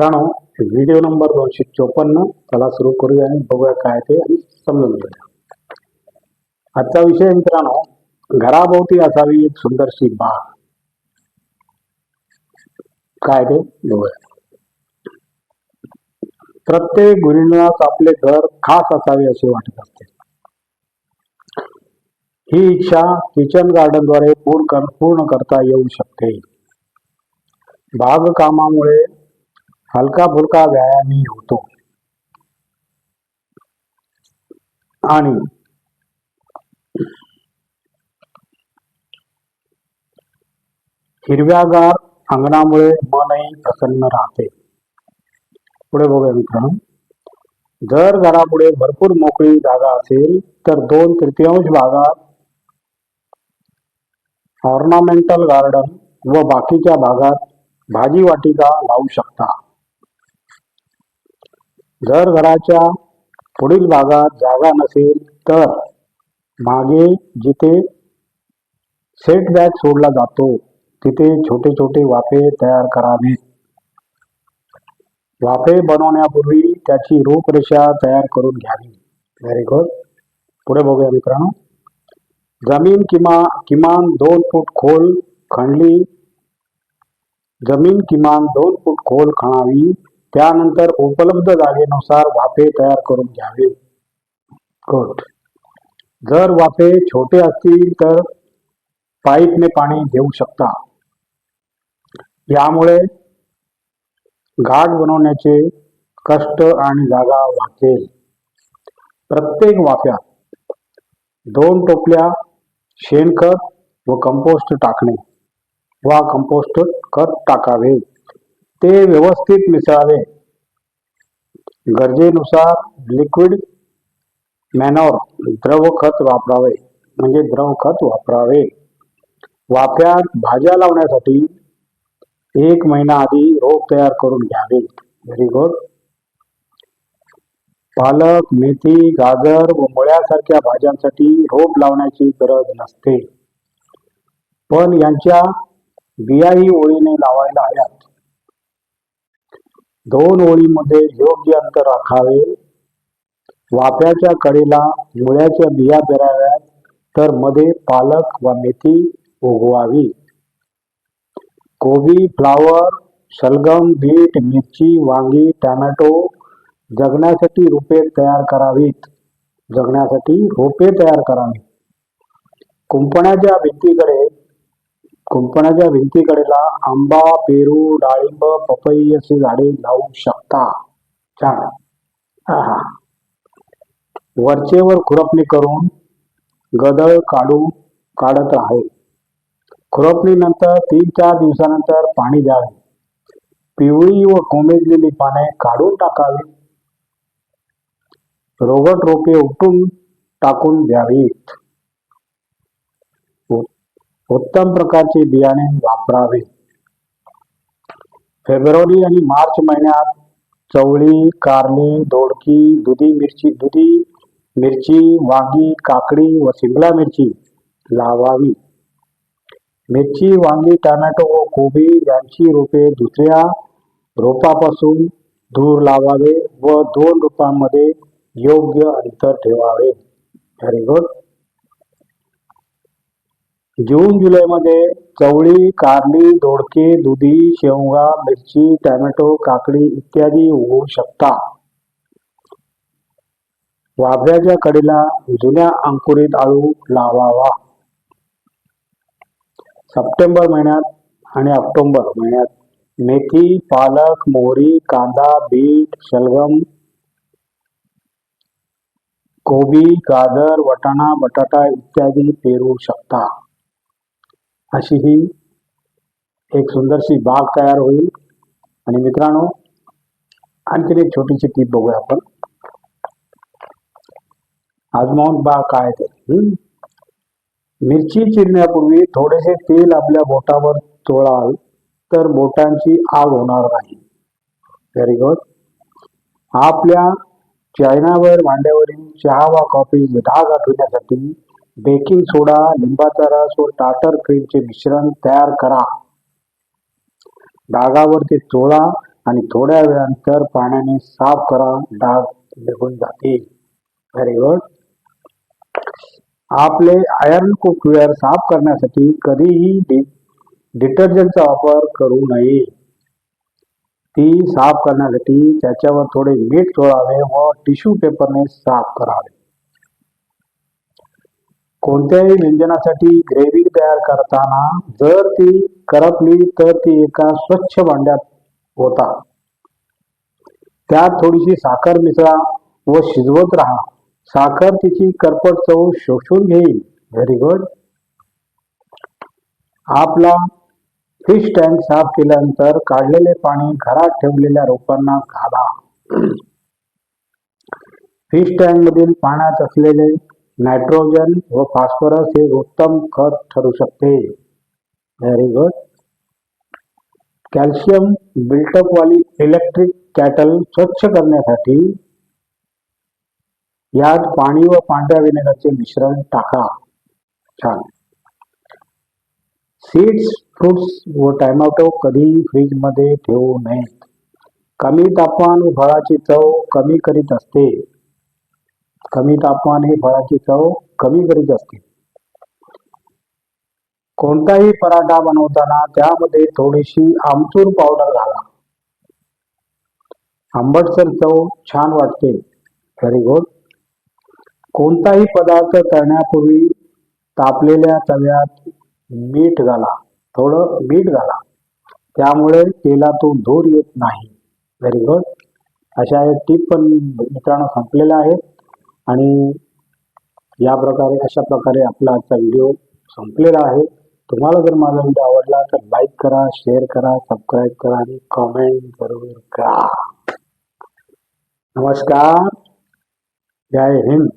मित्रांनो video number दोनशे चोपन्न. चला सुरू करूया आणि बघूया काय ते आणि समजून घेऊया. आजचा विषय मित्रांनो घराभोवती असावी एक सुंदरशी बाग काय ते? बघूया. प्रत्येक गृहिणीलाच आपले घर खास असावे असे वाटत असते. ही इच्छा किचन गार्डनद्वारे पूर्ण कर पूर्ण करता येऊ शकते. बागकामामुळे हलका फुलका व्यायामही होतो. आणि हिरव्यागार अंगणामुळे मनही प्रसन्न राहते. पुढे बघूया मित्रांनो. जर घरापुढे भरपूर मोकळी जागा असेल तर दोन तृतीयांश भागात ऑर्नामेंटल गार्डन व बाकीच्या भागात भाजी वाटिका लावू शकता. जर घराच्या पुढील भागात जागा नसेल तर मागे जिथे सेटबॅक सोडला जातो तिथे छोटे छोटे वाफे तयार करावेत वाफे बनवण्यापूर्वी त्याची रूपरेषा तयार करून घ्यावी. व्हेरी गुड पुढे बघूया मित्रांनो. जमीन किमा किमान दोन फूट खोल खणली. जमीन किमान दोन फूट खोल खणावी. त्यानंतर उपलब्ध जागेनुसार वाफे तयार करून घ्यावे. जर वाफे छोटे असतील तर पाईपने पाणी देऊ शकता. यामुळे घाट बनवण्याचे कष्ट आणि जागा वाचेल. प्रत्येक वाफ्यात दोन टोपल्या शेणखत व कंपोस्ट टाकणे वा कंपोस्ट खत टाकावे. ते व्यवस्थित मिसळावे. गरजेनुसार लिक्विड मॅनॉर द्रव खत वापरावे. म्हणजे द्रव खत वापरावे. वाफ्यात भाज्या लावण्यासाठी एक महिना आधी रोप तयार करून घ्यावे. व्हेरी गुड पालक मेथी गाजर व मुळ्यासारख्या भाज्यांसाठी रोप लावण्याची गरज नसते. पण यांच्या बियाही ओळीने लावायला हव्यात. दोन ओळीमध्ये योग्य अंतर राखावे. वाफ्याच्या कडेला मुळ्याच्या बिया पेराव्यात तर मध्ये पालक व मेथी उगवावी. कोबी फ्लावर शलगम बीट मिरची वांगी टॅमॅटो जगण्यासाठी रोपे तयार करावीत. जगण्यासाठी रोपे तयार करावी. कुंपणाच्या भिंतीकडे कुंपणाच्या भिंतीकडेला आंबा पेरू डाळिंब पपई असे झाडे लावू शकता. छान. वरचेवर खुरपणी करून गदळ काढू काढत आहे. खुरपणीनंतर तीन चार दिवसानंतर पाणी द्यावे. पिवळी व कोमेजलेली पाने काढून टाकावी. रोगट रोपे उठून टाकून द्यावीत. उत्तम प्रकारचे बियाणे वापरावे. फेब्रुवारी आणि मार्च महिन्यात चवळी कारली दोडकी दुधी मिरची दुधी मिरची वांगी काकडी व शिमला मिरची लावावी. मिरची वांगी टोमॅटो व कोबी यांची रोपे दुसऱ्या रोपापासून दूर लावावे व दोन रोपांमध्ये योग्य अंतर ठेवावे. व्हेरी गुड जून जुलैमध्ये चवळी कारली दोडके दुधी शेवगा मिरची टॅमॅटो काकडी इत्यादी उगवू शकता. वाफ्याच्या कडेला जुन्या अंकुरित आळू लावावा. सप्टेंबर महिन्यात आणि ऑक्टोबर महिन्यात मेथी पालक मोहरी कांदा बीट शलगम कोबी गाजर वटाणा बटाटा इत्यादी पेरू शकता. अशी ही एक सुंदरशी बाग तयार होईल. आणि मित्रांनो आणखीन एक छोटीशी टीप बघूया आपण. आजमावून बाग काय ते? मिरची चिरण्यापूर्वी थोडेसे तेल आपल्या बोटावर चोळाल तर बोटांची आग होणार नाही. व्हेरी गुड आपल्या चायनावर भांड्यावरील चहा वा कॉफी डाग आठवण्यासाठी बेकिंग सोडा लिंबाचा रस व टाटर क्रीमचे मिश्रण तयार करा. डागावरती चोळा आणि थोड्या वेळानंतर पाण्याने साफ करा. डाग निघून जातील. व्हेरी गुड आपले आयर्न कुकवेअर साफ करण्यासाठी कधीही डिटर्जंटचा वापर करू नये. ती साफ करण्यासाठी त्याच्यावर थोडे मीठ चोळावे व टिश्यू पेपरने साफ करावे. कोणत्याही व्यंजनासाठी ग्रेव्ही तयार करताना जर ती करपली तर ती एका स्वच्छ भांड्यात होता त्यात थोडीशी साखर मिसळा व शिजवत राहा. साखर तिची करपट चव शोषून घेईल. व्हेरी गुड आपला फिश टँक साफ केल्यानंतर काढलेले पाणी घरात ठेवलेल्या रोपांना घाला. फिश टँक मधील पाण्यात असलेले नायट्रोजन व फॉस्फरस हे उत्तम खत ठरू शकते. व्हेरी गुड कॅल्शियम बिल्टअपवाली इलेक्ट्रिक कॅटल स्वच्छ करण्यासाठी यात पाणी व पांढऱ्या विनेगरचे मिश्रण टाका. छान. सीड्स फ्रुट्स व टॅमॅटो कधी फ्रीजमध्ये ठेवू नयेत. कमी तापमान फळाची चव कमी करीत असते. कमी तापमान हे फळाची चव कमी करीत असते. कोणताही पराठा बनवताना त्यामध्ये थोडीशी आमचूर पावडर घाला. आंबटसर चव छान वाटते. व्हेरी गुड कोणताही पदार्थ करण्यापूर्वी तापलेल्या तव्यात मीठ घाला. थोडं मीठ घाला. त्यामुळे तेलातून धूर येत नाही. व्हेरी गुड अशा एक टीप पण मित्रांनो संपलेल्या आहेत. आणि या प्रकारे अशा प्रकारे आपला आजचा व्हिडिओ संपलेला आहे. तुम्हाला जर माझा व्हिडिओ आवडला तर लाईक करा शेअर करा सबस्क्राईब करा आणि कॉमेंट जरूर करा. नमस्कार. जय हिंद.